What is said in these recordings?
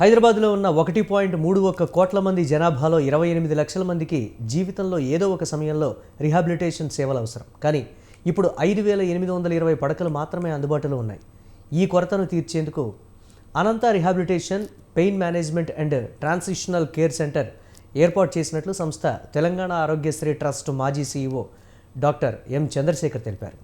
హైదరాబాద్లో ఉన్న ఒకటి పాయింట్ మూడు ఒక్క కోట్ల మంది జనాభాలో ఇరవై ఎనిమిది లక్షల మందికి జీవితంలో ఏదో ఒక సమయంలో రిహాబిలిటేషన్ సేవలు అవసరం కానీ ఇప్పుడు ఐదు వేల ఎనిమిది వందల ఇరవై పడకలు మాత్రమే అందుబాటులో ఉన్నాయి ఈ కొరతను తీర్చేందుకు Anantha rehabilitation pain management and transitional care centre ఏర్పాటు చేసినట్లు సంస్థ తెలంగాణ ఆరోగ్యశ్రీ ట్రస్ట్ మాజీ సీఈఓ డాక్టర్ ఎం చంద్రశేఖర్ తెలిపారు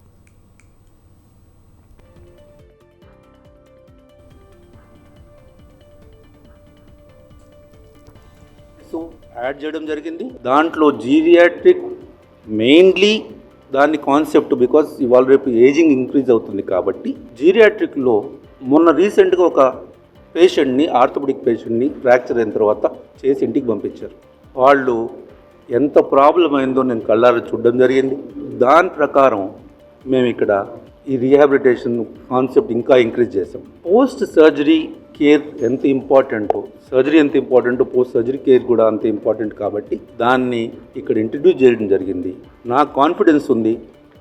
సో యాడ్ చేయడం జరిగింది దాంట్లో జీరియాట్రిక్ మెయిన్లీ దాని కాన్సెప్ట్ బికాస్ ఇవాళ రేపు ఏజింగ్ ఇంక్రీజ్ అవుతుంది కాబట్టి జీరియాట్రిక్లో మొన్న రీసెంట్గా ఒక పేషెంట్ని ఆర్థోపెడిక్ పేషెంట్ని ఫ్రాక్చర్ అయిన తర్వాత చేసి ఇంటికి పంపించారు వాళ్ళు ఎంత ప్రాబ్లం అయిందో నేను కళ్ళారు చూడడం జరిగింది దాని ప్రకారం మేము ఇక్కడ ఈ రీహాబిలిటేషన్ కాన్సెప్ట్ ఇంకా ఇంక్రీజ్ చేసాం పోస్ట్ సర్జరీ కేర్ ఎంత ఇంపార్టెంటో సర్జరీ ఎంత ఇంపార్టెంటో పోస్ట్ సర్జరీ కేర్ కూడా అంత ఇంపార్టెంట్ కాబట్టి దాన్ని ఇక్కడ ఇంట్రడ్యూస్ చేయడం జరిగింది నాకు కాన్ఫిడెన్స్ ఉంది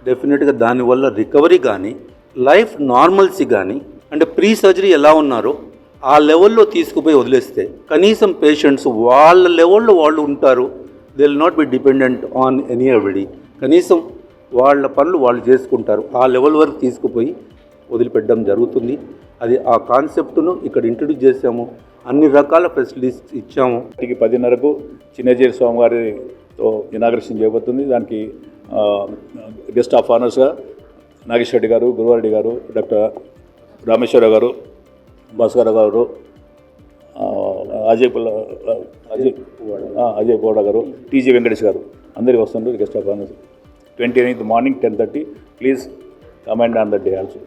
డెఫినెట్గా దానివల్ల రికవరీ కానీ లైఫ్ నార్మల్సీ కానీ అంటే ప్రీ సర్జరీ ఎలా ఉన్నారో ఆ లెవెల్లో తీసుకుపోయి వదిలేస్తే కనీసం పేషెంట్స్ వాళ్ళ లెవెల్లో వాళ్ళు ఉంటారు they will not be dependent on any ఎవడి కనీసం వాళ్ళ పనులు వాళ్ళు చేసుకుంటారు ఆ లెవెల్ వరకు తీసుకుపోయి వదిలిపెట్టడం జరుగుతుంది అది ఆ కాన్సెప్ట్ను ఇక్కడ ఇంట్రడ్యూస్ చేసాము అన్ని రకాల ఫెసిలిటీస్ ఇచ్చాము ఇప్పటికి పదిన్నరకు చిన్నజీరి స్వామి గారితో ఇనాగ్రేషన్ చేయబోతుంది దానికి గెస్ట్ ఆఫ్ ఆనర్స్గా నాగేశ్వర రెడ్డి గారు గురువారెడ్డి గారు డాక్టర్ రామేశ్వర గారు భాస్కర్ గారు అజయ్ పుల్ల అజయ్ అజయ్ పోడా గారు టీజీ వెంకటేష్ గారు అందరికీ వస్తుండ్రు guest of honours 29th morning 10:30. Please come and on the day also.